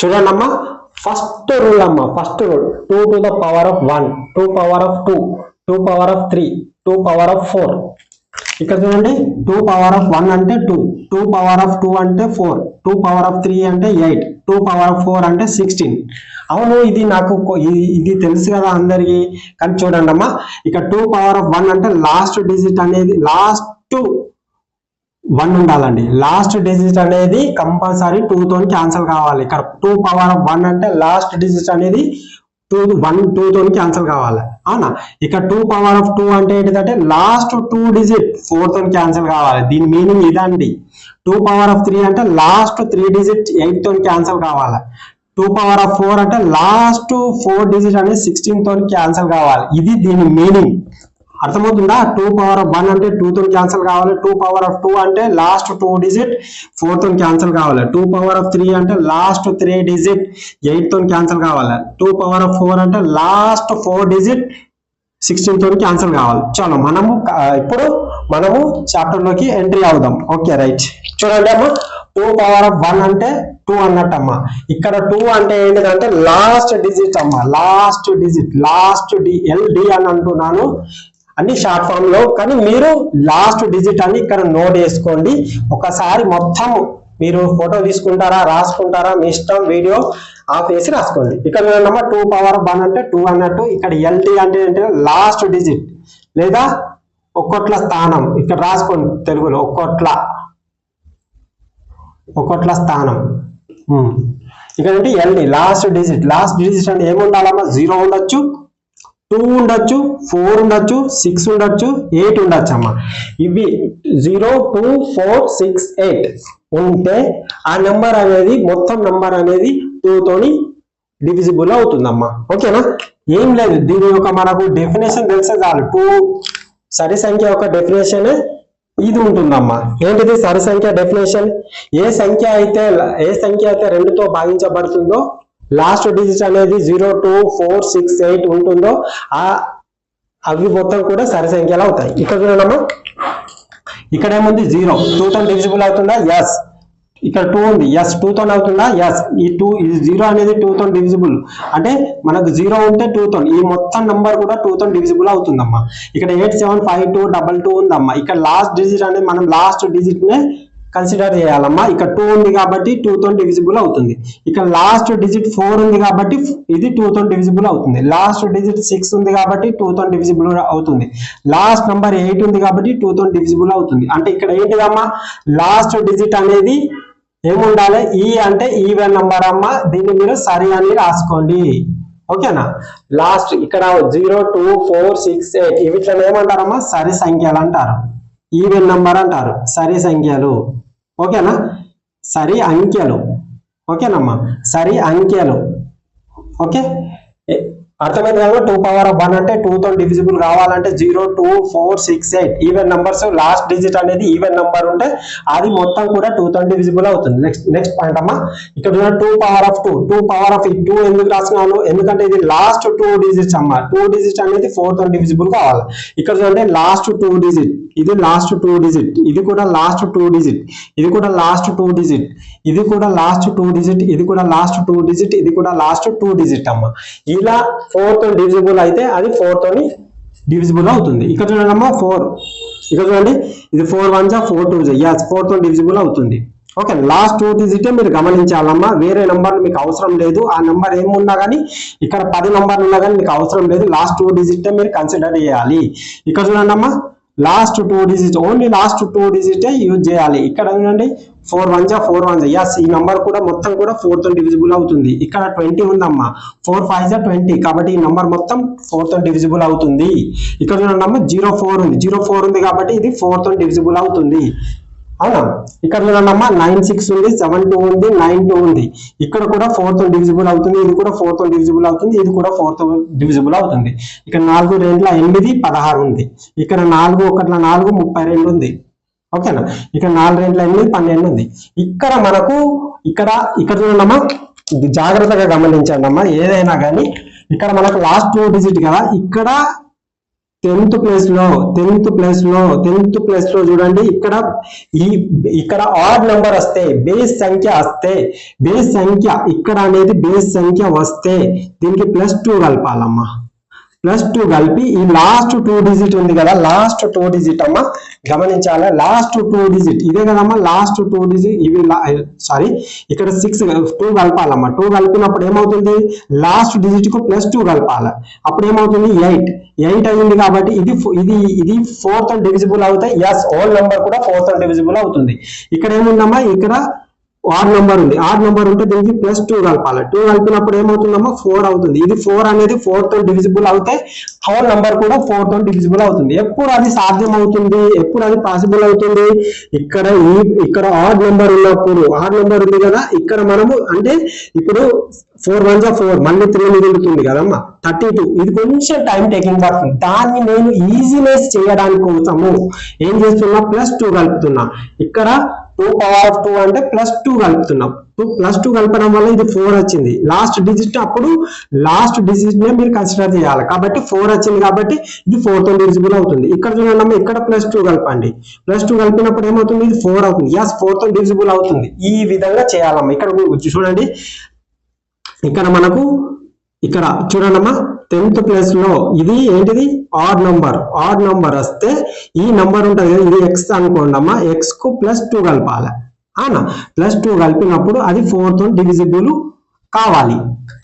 చూడండి అమ్మా first rule అమ్మా first rule two to the power of one two power of two two power of three two power of four ఇక్కడ చూడండి two power of one అంటే two two power of two అంటే four two power of three అంటే eight two power of four అంటే sixteen అవును ఇది నాకు ఇది ఇది తెలుసు కదా అందరికి. కానీ చూడండి అమ్మా ఇక టూ పవర్ ఆఫ్ వన్ అంటే లాస్ట్ డిజిట్ అనేది లాస్ట్ వన్ ఉండాలండి. లాస్ట్ డిజిట్ అనేది కంపల్సరీ టూ తోని క్యాన్సిల్ కావాలి. ఇక్కడ టూ పవర్ ఆఫ్ వన్ అంటే లాస్ట్ డిజిట్ అనేది టూ వన్ టూ తోని క్యాన్సిల్ కావాలి. అవునా? ఇక టూ పవర్ ఆఫ్ టూ అంటే ఏంటిదంటే లాస్ట్ టూ డిజిట్ ఫోర్ తోని క్యాన్సిల్ కావాలి. దీని మీనింగ్ ఇదండి. టూ పవర్ ఆఫ్ త్రీ అంటే లాస్ట్ త్రీ డిజిట్ ఎయిట్ తోని క్యాన్సిల్ కావాలి. టూ పవర్ ఆఫ్ ఫోర్ అంటే లాస్ట్ ఫోర్ డిజిట్ అనేది సిక్స్టీన్ తోని క్యాన్సిల్ కావాలి. ఇది దీని మీనింగ్ అర్థమవుతుందా? టూ పవర్ ఆఫ్ వన్ అంటే టూ తో క్యాన్సిల్ కావాలి. టూ పవర్ ఆఫ్ టూ అంటే లాస్ట్ టూ డిజిట్ ఫోర్తో క్యాన్సిల్ కావాలి. టూ పవర్ ఆఫ్ త్రీ అంటే లాస్ట్ త్రీ డిజిట్ ఎయిట్తో క్యాన్సిల్ కావాలి. టూ పవర్ ఆఫ్ ఫోర్ అంటే లాస్ట్ ఫోర్ డిజిట్ సిక్స్టీన్తో క్యాన్సిల్ కావాలి. చాలా మనము ఇప్పుడు మనము చాప్టర్లోకి ఎంట్రీ అవుదాం. ఓకే రైట్ చూడండి అమ్మా టూ పవర్ ఆఫ్ వన్ అంటే టూ అన్నట్టు అమ్మా ఇక్కడ టూ అంటే ఏంటిదంటే లాస్ట్ డిజిట్ అమ్మా. Last digit last D L D అని అంటున్నాను. అన్ని షార్ట్ ఫామ్లో కానీ మీరు లాస్ట్ డిజిట్ అని ఇక్కడ నోట్ చేసుకోండి ఒకసారి మొత్తం మీరు ఫోటో తీసుకుంటారా రాసుకుంటారా మీ ఇష్టం వీడియో ఆఫ్ చేసి రాసుకోండి. ఇక్కడ చూడండి టూ పవర్ వన్ అంటే టూ అన్నట్టు ఇక్కడ ఎల్టీ అంటే ఏంటంటే లాస్ట్ డిజిట్ లేదా ఒక్కొట్ల స్థానం. ఇక్కడ రాసుకోండి తెలుగులో ఒక్కొట్ల. ఒక్కొట్ల స్థానం. ఉమ్. ఇక్కడ LD last digit last digit అంటే ఏముండాలమ్మా? జీరో ఉండొచ్చు. టూ ఉండొచ్చు ఫోర్ ఉండొచ్చు సిక్స్ ఉండొచ్చు ఎయిట్ ఉండొచ్చు అమ్మా. ఇవి zero two four six eight ఉంటే ఆ నెంబర్ అనేది మొత్తం నెంబర్ అనేది టూతోని డివిజిబుల్ అవుతుందమ్మా. ఓకేనా? ఏం లేదు దీని యొక్క మనకు డెఫినేషన్ తెలిసే చాలు. టూ సరి సంఖ్య యొక్క డెఫినేషన్ ఇది ఉంటుందమ్మా. ఏంటిది సరి సంఖ్య డెఫినేషన్ ఏ సంఖ్య అయితే ఏ సంఖ్య అయితే రెండుతో భాగించబడుతుందో లాస్ట్ డిజిట్ అనేది zero two four six eight ఉంటుందో ఆ అవి మొత్తం కూడా సరి సంఖ్యలు అవుతాయి. ఇక్కడ చూడమ్మా ఇక్కడ ఏముంది జీరో టూతో డివిజిబుల్ అవుతుందా? ఎస్ ఇక్కడ టూ ఉంది. ఎస్ టూతో అవుతుందా? ఎస్ ఈ టూ ఇది జీరో అనేది టూతో డివిజిబుల్ అంటే మనకు జీరో ఉంటే టూతో ఈ మొత్తం నంబర్ కూడా టూతో డివిజిబుల్ అవుతుందమ్మా. ఇక్కడ eight seven five two double two ఉందమ్మా. ఇక్కడ లాస్ట్ డిజిట్ అనేది మనం లాస్ట్ డిజిట్ నే కన్సిడర్ చేయాలమ్మా. ఇక్కడ టూ ఉంది కాబట్టి టూతో డివిజిబుల్ అవుతుంది. ఇక్కడ లాస్ట్ డిజిట్ ఫోర్ ఉంది కాబట్టి ఇది టూతో డివిజిబుల్ అవుతుంది. లాస్ట్ డిజిట్ సిక్స్ ఉంది కాబట్టి టూతో డివిజిబుల్ అవుతుంది. లాస్ట్ నంబర్ ఎయిట్ ఉంది కాబట్టి టూతో డివిజిబుల్ అవుతుంది. అంటే ఇక్కడ ఏంటిదమ్మా? లాస్ట్ డిజిట్ అనేది ఏముండాలి? ఈ అంటే ఈవెన్ నంబర్ అమ్మా. దీన్ని మీరు సరి అని రాసుకోండి. ఓకేనా? లాస్ట్ ఇక్కడ zero two four six eight వీటిని ఏమంటారమ్మా? సరి సంఖ్యలు అంటారు. ఈవెన్ నంబర్ అంటారు. సరి సంఖ్యలు. ఓకేనా? సరి అంకెలు. ఓకేనమ్మా? సరి అంకెలు. ఓకే? అర్థమైంది కదా? టూ పవర్ ఆఫ్ వన్ అంటే టూ తో డివిజిబుల్ కావాలంటే zero two four six eight even numbers last digit అనేది ఈవెన్ నంబర్ ఉంటే అది మొత్తం కూడా టూ తో డివిజిబుల్ అవుతుంది. నెక్స్ట్ నెక్స్ట్ పాయింట్ అమ్మా. ఇక్కడ two power of two two power of two ఎందుకు రాసినాను ఎందుకంటే ఇది లాస్ట్ టూ డిజిట్స్ అమ్మా. టూ డిజిట్ అనేది ఫోర్తో డివిజిబుల్ కావాలి. ఇక్కడ చూడండి లాస్ట్ టూ డిజిట్ ఇది లాస్ట్ టూ డిజిట్ ఇది కూడా లాస్ట్ టూ డిజిట్ ఇది కూడా లాస్ట్ టూ డిజిట్ ఇది కూడా లాస్ట్ టూ డిజిట్ ఇది కూడా లాస్ట్ టూ డిజిట్ ఇది కూడా లాస్ట్ టూ డిజిట్ అమ్మ. ఇలా ఫోర్తో డివిజిబుల్ అయితే అది ఫోర్ తోని డివిజిబుల్ అవుతుంది. ఇక్కడ చూడండి అమ్మా ఫోర్. ఇక్కడ చూడండి ఇది ఫోర్ వన్ జా ఫోర్ టూ జా యాస్ ఫోర్తో డివిజిబుల్ అవుతుంది. ఓకే లాస్ట్ టూ డిజిట్ మీరు గమనించాలమ్మా. వేరే నెంబర్ మీకు అవసరం లేదు. ఆ నెంబర్ ఏమున్నా కానీ ఇక్కడ పది నెంబర్ ఉన్నా కానీ మీకు అవసరం లేదు. లాస్ట్ టూ డిజిట్ మీరు కన్సిడర్ చేయాలి. ఇక్కడ చూడండి అమ్మా last two digit only last two digit use చేయాలి. ఇక్కడ చూడండి ఫోర్ వన్ జా ఫోర్ వన్ జా ఈ నంబర్ కూడా మొత్తం కూడా ఫోర్తో డివిజిబుల్ అవుతుంది. ఇక్కడ ట్వంటీ ఉందమ్మా. ఫోర్ ఫైవ్ జా ట్వంటీ కాబట్టి ఈ నంబర్ మొత్తం ఫోర్తో డివిజిబుల్ అవుతుంది. ఇక్కడ చూడండి జీరో ఫోర్ ఉంది. జీరో ఫోర్ ఉంది కాబట్టి ఇది ఫోర్తో డివిజిబుల్ అవుతుంది. అవునా? ఇక్కడ చూడండి అమ్మా నైన్ సిక్స్ ఉంది సెవెన్ టూ ఉంది నైన్ టూ ఉంది. ఇక్కడ కూడా ఫోర్తో డివిజిబుల్ అవుతుంది. ఇది కూడా ఫోర్తో డివిజిబుల్ అవుతుంది. ఇది కూడా ఫోర్తో డివిజిబుల్ అవుతుంది. ఇక్కడ నాలుగు రెండుల ఎనిమిది పదహారు ఉంది. ఇక్కడ నాలుగు ఒకట్ల నాలుగు ముప్పై రెండు ఉంది. ఓకేనా ఇక్కడ నాలుగు రెండుల ఎనిమిది పన్నెండు ఉంది. ఇక్కడ మనకు ఇక్కడ ఇక్కడ చూడండమ్మా జాగ్రత్తగా గమనించండి అమ్మా. ఏదైనా కానీ ఇక్కడ మనకు లాస్ట్ టూ డిజిట్ కదా. ఇక్కడ టెన్త్ ప్లేస్లో టెన్త్ ప్లేస్లో టెన్త్ ప్లేస్లో చూడండి. ఇక్కడ ఈ ఇక్కడ ఆడ్ నెంబర్ వస్తే బేస్ సంఖ్య వస్తే బేస్ సంఖ్య ఇక్కడ అనేది బేస్ సంఖ్య వస్తే దీనికి ప్లస్ టూ కలపాలమ్మా. ప్లస్ టూ కలిపి ఈ లాస్ట్ టూ డిజిట్ ఉంది కదా లాస్ట్ టూ డిజిట్ అమ్మా గమనించాలి? లాస్ట్ టూ డిజిట్ ఇదే కదమ్మా లాస్ట్ టూ డిజిట్ ఇవి సారీ ఇక్కడ సిక్స్ టూ కలపాలమ్మా. టూ కలిపినప్పుడు ఏమవుతుంది? లాస్ట్ డిజిట్కు ప్లస్ టూ కలపాలి. అప్పుడు ఏమవుతుంది? ఎయిట్ ఎయిట్ అయింది కాబట్టి ఇది ఇది ఇది ఫోర్త్ డివిజిబుల్ అవుతాయి. ఎస్ ఓల్ నెంబర్ కూడా ఫోర్త్ డివిజిబుల్ అవుతుంది. ఇక్కడ ఏముందమ్మా? ఇక్కడ ఆర్ నెంబర్ ఉంది. ఆర్ నెంబర్ ఉంటే దీనికి ప్లస్ టూ కలపాలి. టూ కలిపినప్పుడు ఏమవుతుందమ్మా? ఫోర్ అవుతుంది. ఇది ఫోర్ అనేది ఫోర్తో డివిజిబుల్ అవుతే హోల్ నెంబర్ కూడా ఫోర్తో డివిజిబుల్ అవుతుంది. ఎప్పుడు అది సాధ్యం అవుతుంది ఎప్పుడు అది పాసిబుల్ అవుతుంది? ఇక్కడ ఈ ఇక్కడ ఆడ్ నెంబర్ ఉన్నప్పుడు ఆడ్ నెంబర్ ఉంది కదా? ఇక్కడ మనము అంటే ఇప్పుడు ఫోర్ వన్ జా ఫోర్ మళ్ళీ త్రీ మిగులుతుంది కదమ్మా? థర్టీ టూ ఇది కొంచెం టైం టేకింగ్ పడుతుంది. దాన్ని నేను ఈజీనెస్ చేయడానికి కోసము ఏం చేస్తున్నా? ప్లస్ టూ కలుపుతున్నా. ఇక్కడ టూ పవర్ ఆఫ్ టూ అంటే ప్లస్ టూ కలుపుతున్నాం. టూ ప్లస్ టూ కలపడం వల్ల ఇది ఫోర్ వచ్చింది. లాస్ట్ డిజిట్ అప్పుడు లాస్ట్ డిజిట్ నే మీరు కన్సిడర్ చేయాలి. కాబట్టి ఫోర్ వచ్చింది కాబట్టి ఇది ఫోర్తో డివిజిబుల్ అవుతుంది. ఇక్కడ చూడండి అమ్మ ఇక్కడ ప్లస్ టూ కలపండి. ప్లస్ టూ కలిపినప్పుడు ఏమవుతుంది? ఇది ఫోర్ అవుతుంది. ఎస్ ఫోర్తో డివిజిబుల్ అవుతుంది. ఈ విధంగా చేయాలమ్మా. ఇక్కడ చూడండి. ఇక్కడ మనకు ఇక్కడ చూడండమ్మా. టెన్త్ ప్లేస్లో ఇది ఏంటిది? ఆడ్ నంబర్ ఆడ్ నంబర్ వస్తే ఈ నంబర్ ఉంటుంది కదా ఇది ఎక్స్ అనుకోండి అమ్మా. ఎక్స్కు ప్లస్ టూ కలపాలి. అవునా? ప్లస్ టూ కలిపినప్పుడు అది ఫోర్త్ డివిజిబుల్ కావాలి.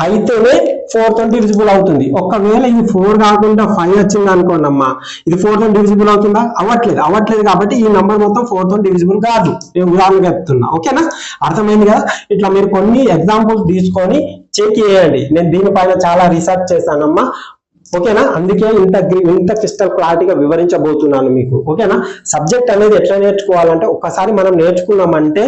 అయితేనే ఫోర్తో డివిజిబుల్ అవుతుంది. ఒకవేళ ఇది ఫోర్ కాకుండా ఫైవ్ వచ్చింది అనుకోండి అమ్మా ఇది ఫోర్తో డివిజిబుల్ అవుతుందా? అవ్వట్లేదు. అవ్వట్లేదు కాబట్టి ఈ నంబర్ మొత్తం ఫోర్తో డివిజిబుల్ కాదు. నేను ఉదాహరణ చెప్తున్నా. ఓకేనా? అర్థమైంది కదా? ఇట్లా మీరు కొన్ని ఎగ్జాంపుల్స్ తీసుకొని చెక్ చేయండి. నేను దీనిపైన చాలా రీసెర్చ్ చేశానమ్మా. ఓకేనా? అందుకే ఇంత ఇంత క్రిస్టల్ క్లారిటీగా వివరించబోతున్నాను మీకు. ఓకేనా? సబ్జెక్ట్ అనేది ఎట్లా నేర్చుకోవాలంటే ఒక్కసారి మనం నేర్చుకున్నామంటే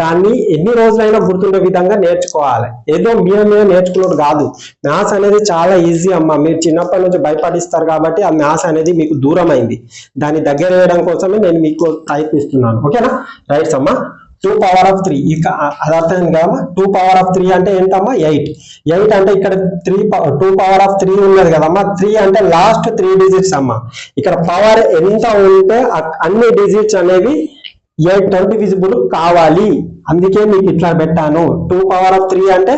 దాన్ని ఎన్ని రోజులైనా గుర్తుండే విధంగా నేర్చుకోవాలి. ఏదో మీద మీద నేర్చుకున్నట్టు కాదు. మ్యాథ్స్ అనేది చాలా ఈజీ అమ్మా. మీరు చిన్నప్పటి నుంచి భయపడిస్తారు కాబట్టి ఆ మ్యాథ్స్ అనేది మీకు దూరం అయింది దాన్ని దగ్గర వేయడం కోసమే నేను మీకు ప్రయత్నిస్తున్నాను. ఓకేనా? రైట్స్ అమ్మా. టూ పవర్ ఆఫ్ త్రీ ఇక అది అర్థమైంది కదమ్మా? టూ పవర్ ఆఫ్ త్రీ అంటే ఏంటమ్మా? ఎయిట్ ఎయిట్ అంటే ఇక్కడ three two power of three ఉన్నది కదమ్మా. త్రీ అంటే లాస్ట్ త్రీ డిజిట్స్ అమ్మా. ఇక్కడ పవర్ ఎంత ఉంటే అన్ని డిజిట్స్ అనేవి ఎయిట్ ట్వంటీ విజిబుల్ కావాలి. అందుకే మీకు ఇట్లా పెట్టాను. టూ పవర్ ఆఫ్ త్రీ అంటే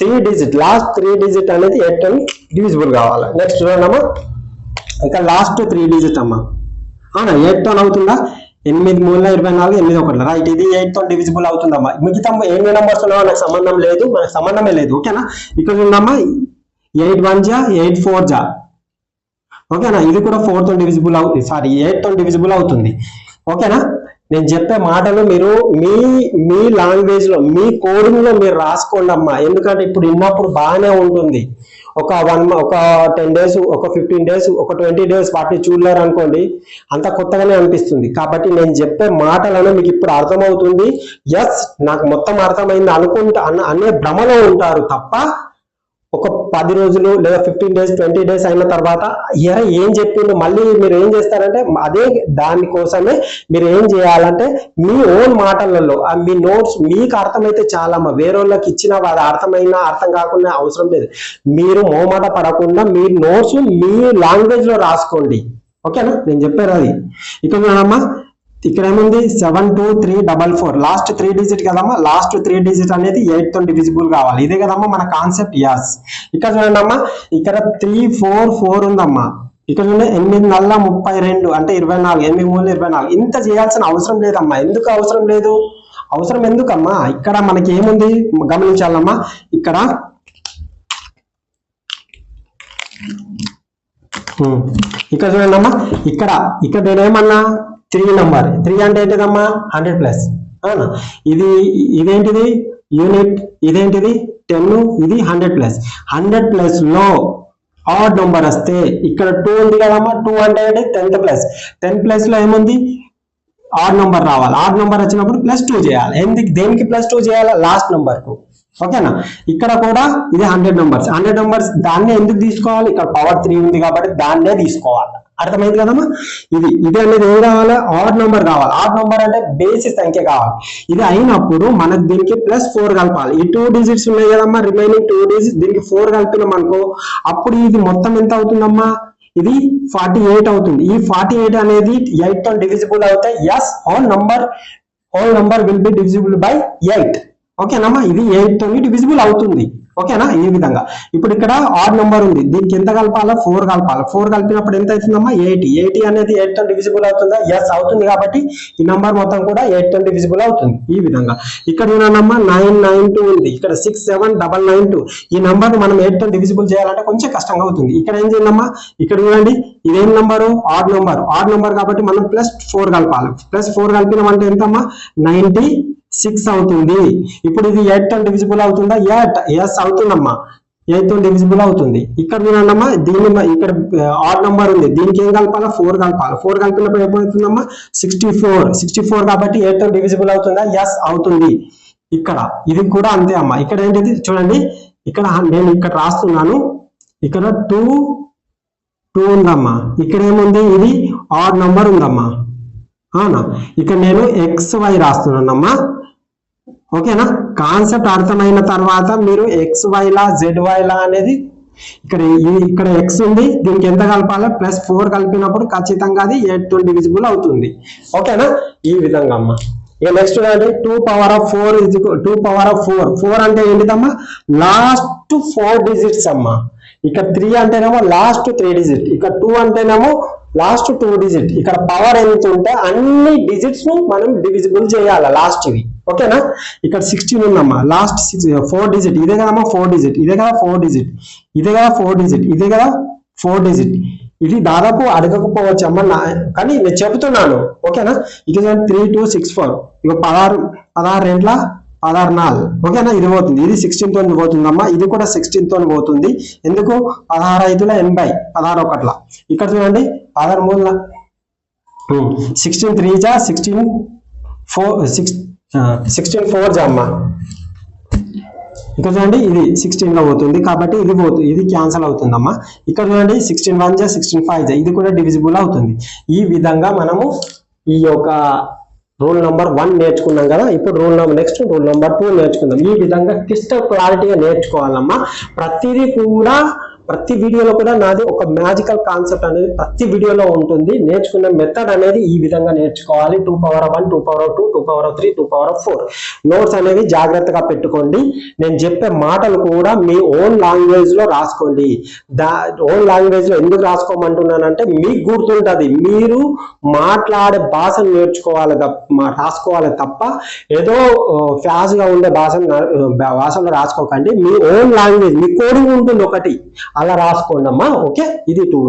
three digit last three digit అనేది ఎయిట్ టెన్ డివిజిబుల్ కావాలి. నెక్స్ట్ చూడండి అమ్మా ఇక లాస్ట్ త్రీ డిజిట్ అమ్మా. అవునా? ఎయిట్తో అవుతుందా? ఎనిమిది మూడుల ఇరవై నాలుగు ఎనిమిది ఒకటి రైట్ ఇది ఎయిట్తో డివిజిబుల్ అవుతుందమ్మా. మిగతా ఎన్ని నెంబర్స్ ఉన్నావో నాకు సంబంధం లేదు. మనకు సంబంధమే లేదు ఓకేనా? ఇక్కడ ఉందమ్మా ఎయిట్ వన్ జా ఎయిట్ ఫోర్ జా. ఓకేనా? ఇది కూడా ఫోర్తో డివిజిబుల్ అవుతుంది సారీ ఎయిట్తో డివిజిబుల్ అవుతుంది. ఓకేనా? నేను చెప్పే మాటలు మీరు మీ మీ లాంగ్వేజ్లో మీ కోడింగ్లో మీరు రాసుకోండి అమ్మా. ఎందుకంటే ఇప్పుడు విన్నప్పుడు బాగానే ఉంటుంది. ఒక వన్ ఒక టెన్ డేస్ ఒక ఫిఫ్టీన్ డేస్ ఒక ట్వంటీ డేస్ వాటిని చూడలేరు అనుకోండి అంత కొత్తగానే అనిపిస్తుంది. కాబట్టి నేను చెప్పే మాటలను మీకు ఇప్పుడు అర్థమవుతుంది. ఎస్ నాకు మొత్తం అర్థమైంది అనుకుంటా అన్న అనే భ్రమలో ఉంటారు తప్ప ఒక పది రోజులు లేదా ఫిఫ్టీన్ డేస్ ట్వంటీ డేస్ అయిన తర్వాత ఎర ఏం చెప్పిండు? మళ్ళీ మీరు ఏం చేస్తారంటే అదే దానికోసమే మీరు ఏం చేయాలంటే మీ ఓన్ మాటలలో మీ నోట్స్ మీకు అర్థమైతే చాలా అమ్మ వేరే వాళ్ళకి ఇచ్చిన అది అర్థమైనా అర్థం కాకుండా అవసరం లేదు. మీరు మోమాట పడకుండా మీ నోట్స్ మీ లాంగ్వేజ్లో రాసుకోండి. ఓకేనా? నేను చెప్పారు అది. ఇక మేడమ్మా ఇక్కడ ఏముంది? Seven two three double four last three digit కదమ్మా? లాస్ట్ త్రీ డిజిట్ అనేది ఎయిట్తో డివిజిబుల్ కావాలి. ఇదే కదమ్మా మన కాన్సెప్ట్ యాస్ ఇక్కడ చూడండి అమ్మా ఇక్కడ త్రీ ఫోర్ ఫోర్ ఉందమ్మా. ఇక్కడ చూడండి ఎనిమిది నల్ల ముప్పై రెండు అంటే ఇరవై నాలుగు ఎనిమిది మూడు ఇరవై నాలుగు. ఇంత చేయాల్సిన అవసరం లేదమ్మా. ఎందుకు అవసరం లేదు? అవసరం ఎందుకమ్మా? ఇక్కడ మనకి ఏముంది? గమనించాలమ్మా. ఇక్కడ ఇక్కడ చూడండి అమ్మా. ఇక్కడ ఇక్కడ నేనేమన్నా త్రీ నంబర్ త్రీ అంటే ఏంటిదమ్మా హండ్రెడ్ ప్లస్ అవునా? ఇది ఇదేంటిది? యూనిట్ ఇదేంటిది? టెన్ ఇది హండ్రెడ్ ప్లస్ హండ్రెడ్ ప్లస్లో ఆడ్ నంబర్ వస్తే ఇక్కడ టూ ఉంది కదమ్మా? టూ అంటే ఏంటి టెన్త్ ప్లస్ టెన్త్ ప్లస్లో ఏముంది? ఆడ్ నెంబర్ రావాలి. ఆడ్ నెంబర్ వచ్చినప్పుడు ప్లస్ టూ చేయాలి. ఎందుకు? దేనికి ప్లస్ టూ చేయాలి? లాస్ట్ నెంబర్కు. ఓకేనా ఇక్కడ కూడా ఇది హండ్రెడ్ నెంబర్స్ హండ్రెడ్ నెంబర్స్ దాన్నే ఎందుకు తీసుకోవాలి? ఇక్కడ పవర్ త్రీ ఉంది కాబట్టి దాన్నే తీసుకోవాలి. అర్థమైంది కదమ్మా? ఇది ఇది అనేది ఏం కావాలి? ఆడ్ నెంబర్ కావాలి. ఆడ్ నెంబర్ అంటే బేసిక్ సంఖ్య కావాలి. ఇది అయినప్పుడు మనకు దీనికి ప్లస్ ఫోర్ కలపాలి. ఈ టూ డిజిట్స్ ఉన్నాయి కదమ్మా? రిమైనింగ్ టూ డిజిట్స్ దీనికి ఫోర్ కలిపినాం అనుకో అప్పుడు ఇది మొత్తం ఎంత అవుతుందమ్మా? ఇది ఫార్టీ ఎయిట్ అవుతుంది. ఈ ఫార్టీ ఎయిట్ అనేది ఎయిట్తో డివిజిబుల్ అవుతే as whole number whole number will be divisible by eight ఓకేనమ్మా ఇది ఎయిట్ తోని డివిజిబుల్ అవుతుంది. ఓకేనా? ఈ విధంగా. ఇప్పుడు ఇక్కడ ఆడ్ నెంబర్ ఉంది. దీనికి ఎంత కలపాలా ఫోర్ కలపాలి. ఫోర్ కలిపినప్పుడు ఎంత అవుతుందమ్మా? ఎయిటీ ఎయిటీ అనేది ఎయిట్తో డివిజిబుల్ అవుతుందా? ఎస్ అవుతుంది కాబట్టి ఈ నంబర్ మొత్తం కూడా ఎయిట్తో డివిజిబుల్ అవుతుంది. ఈ విధంగా. ఇక్కడ చూడండమ్మా నైన్ నైన్ టూ ఉంది. ఇక్కడ six seven double nine two ఈ నంబర్ మనం ఎయిట్తో డివిజిబుల్ చేయాలంటే కొంచెం కష్టంగా అవుతుంది. ఇక్కడ ఏం చేయండమ్మా ఇక్కడ చూడండి ఇదేం number odd number odd number కాబట్టి మనం ప్లస్ ఫోర్ కలపాలి. ప్లస్ ఫోర్ కలిపినామంటే ఎంతమ్మా? నైన్టీ సిక్స్ అవుతుంది. ఇప్పుడు ఇది ఎయిట్తో డివిజిబుల్ అవుతుందా? ఎయిట్ ఎస్ అవుతుందమ్మా. ఎయిట్తో డివిజిబుల్ అవుతుంది. ఇక్కడ చూడండమ్మా దీన్ని ఇక్కడ uh, ఆడ్ నంబర్ ఉంది. దీనికి ఏం కలపాలా? ఫోర్ కలపాలి? ఫోర్ కలిపినప్పుడు ఏమవుతుందమ్మా సిక్స్టీ ఫోర్ సిక్స్టీ ఫోర్ కాబట్టి ఎయిట్తో డివిజిబుల్ అవుతుందా? ఎస్ అవుతుంది. ఇక్కడ. ఇది కూడా అంతే అమ్మా. ఇక్కడ ఏంటిది? చూడండి. ఇక్కడ నేను ఇక్కడ రాస్తున్నాను. ఇక్కడ టూ టూ ఉందమ్మా. ఇక్కడ ఏముంది? ఇది ఆడ్ నంబర్ ఉందమ్మా. అవునా? ఇక్కడ నేను ఎక్స్ వై రాస్తున్నానమ్మా. ఓకేనా? కాన్సెప్ట్ అర్థమైన తర్వాత మీరు ఎక్స్ వైలా జెడ్ వైలా అనేది ఇక్కడ ఇక్కడ ఎక్స్ ఉంది దీనికి ఎంత కలపాలి? ప్లస్ ఫోర్ కలిపినప్పుడు ఖచ్చితంగా అది ఎయిట్తో డివిజిబుల్ అవుతుంది. ఓకేనా? ఈ విధంగా అమ్మా. ఇక నెక్స్ట్ చూడండి. Two power of four is two power of four four అంటే ఏంటిదమ్మా? లాస్ట్ ఫోర్ డిజిట్స్ అమ్మా. ఇక్కడ త్రీ అంటేనేమో లాస్ట్ త్రీ డిజిట్ ఇక్కడ టూ అంటేనేమో లాస్ట్ టూ డిజిట్ ఇక్కడ పవర్ ఎంత ఉంటే అన్ని డిజిట్స్ను మనం డివిజిబుల్ చేయాలి లాస్ట్ ఇవి ఓకేనా ఇక్కడ సిక్స్టీన్ ఉందమ్మా లాస్ట్ సిక్స్ ఫోర్ డిజిట్ ఇదే కదమ్మా ఫోర్ డిజిట్ ఇదే కదా ఫోర్ డిజిట్ ఇదే కదా ఫోర్ డిజిట్ ఇదే కదా ఫోర్ డిజిట్ ఇది దాదాపు అడగకపోవచ్చు అమ్మ నా కానీ నేను చెబుతున్నాను ఓకేనా is three two six four ఇక పదహారు పదహారు రెంట్ల పదహారు నాలుగు ఓకేనా ఇది పోతుంది ఇది సిక్స్టీన్ తోని పోతుందమ్మా ఇది కూడా సిక్స్టీన్ తోని పోతుంది ఎందుకు పదహారు ఐదుల ఎనభై పదహారు ఒకట్ల ఇక్కడ చూడండి పదహారు మూడుల సిక్స్టీన్ త్రీ జా sixteen four six sixteen four జా అమ్మా. ఇక్కడ చూడండి ఇది సిక్స్టీన్లో పోతుంది కాబట్టి ఇది పోతుంది ఇది క్యాన్సల్ అవుతుందమ్మా. ఇక్కడ చూడండి సిక్స్టీన్ వన్ జా సిక్స్టీన్ ఫైవ్ జా ఇది కూడా డివిజిబుల్ అవుతుంది. ఈ విధంగా మనము ఈ యొక్క రూల్ నెంబర్ వన్ నేర్చుకున్నాం కదా ఇప్పుడు rule number next rule number two నేర్చుకుందాం. ఈ విధంగా క్రిస్టల్ క్లారిటీగా నేర్చుకోవాలమ్మా. ప్రతిదీ కూడా ప్రతి వీడియోలో కూడా నాది ఒక మ్యాజికల్ కాన్సెప్ట్ అనేది ప్రతి వీడియోలో ఉంటుంది. నేర్చుకునే మెథడ్ అనేది ఈ విధంగా నేర్చుకోవాలి. Two power one two power two two power three two power four. Notes అనేవి జాగ్రత్తగా పెట్టుకోండి. నేను చెప్పే మాటలు కూడా మీ ఓన్ లాంగ్వేజ్లో రాసుకోండి. దా ఓన్ లాంగ్వేజ్లో ఎందుకు రాసుకోమంటున్నానంటే మీకు గుర్తుంటది. మీరు మాట్లాడే భాషను నేర్చుకోవాలి తప్ప- రాసుకోవాలి తప్ప ఏదో ఫ్యాస్గా ఉండే భాషను భాషలో రాసుకోకండి. మీ ఓన్ లాంగ్వేజ్ మీ కోడింగ్ ఉంటుంది ఒకటి. అలా రాసుకోండి అమ్మా ఓకే? ఇది టూ.